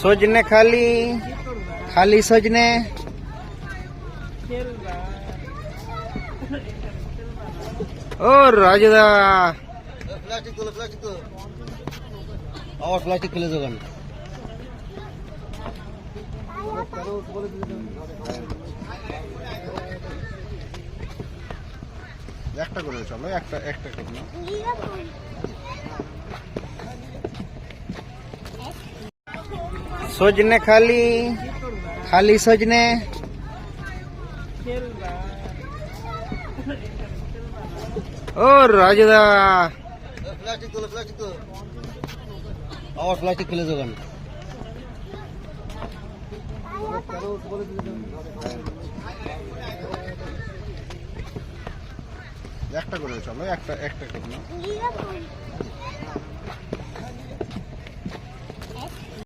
সজনে খালি খালি সজনে। ও রাজুদা। আবার প্লাস্টিক ফেলে দোকান একটা করে চলো একটা একটা করে সজনে খালি খালি সজনে। ও রাজুদা। তোলো প্লাস্টিক ফেলে দোকান একটা করে চলো, একটা একটা করে।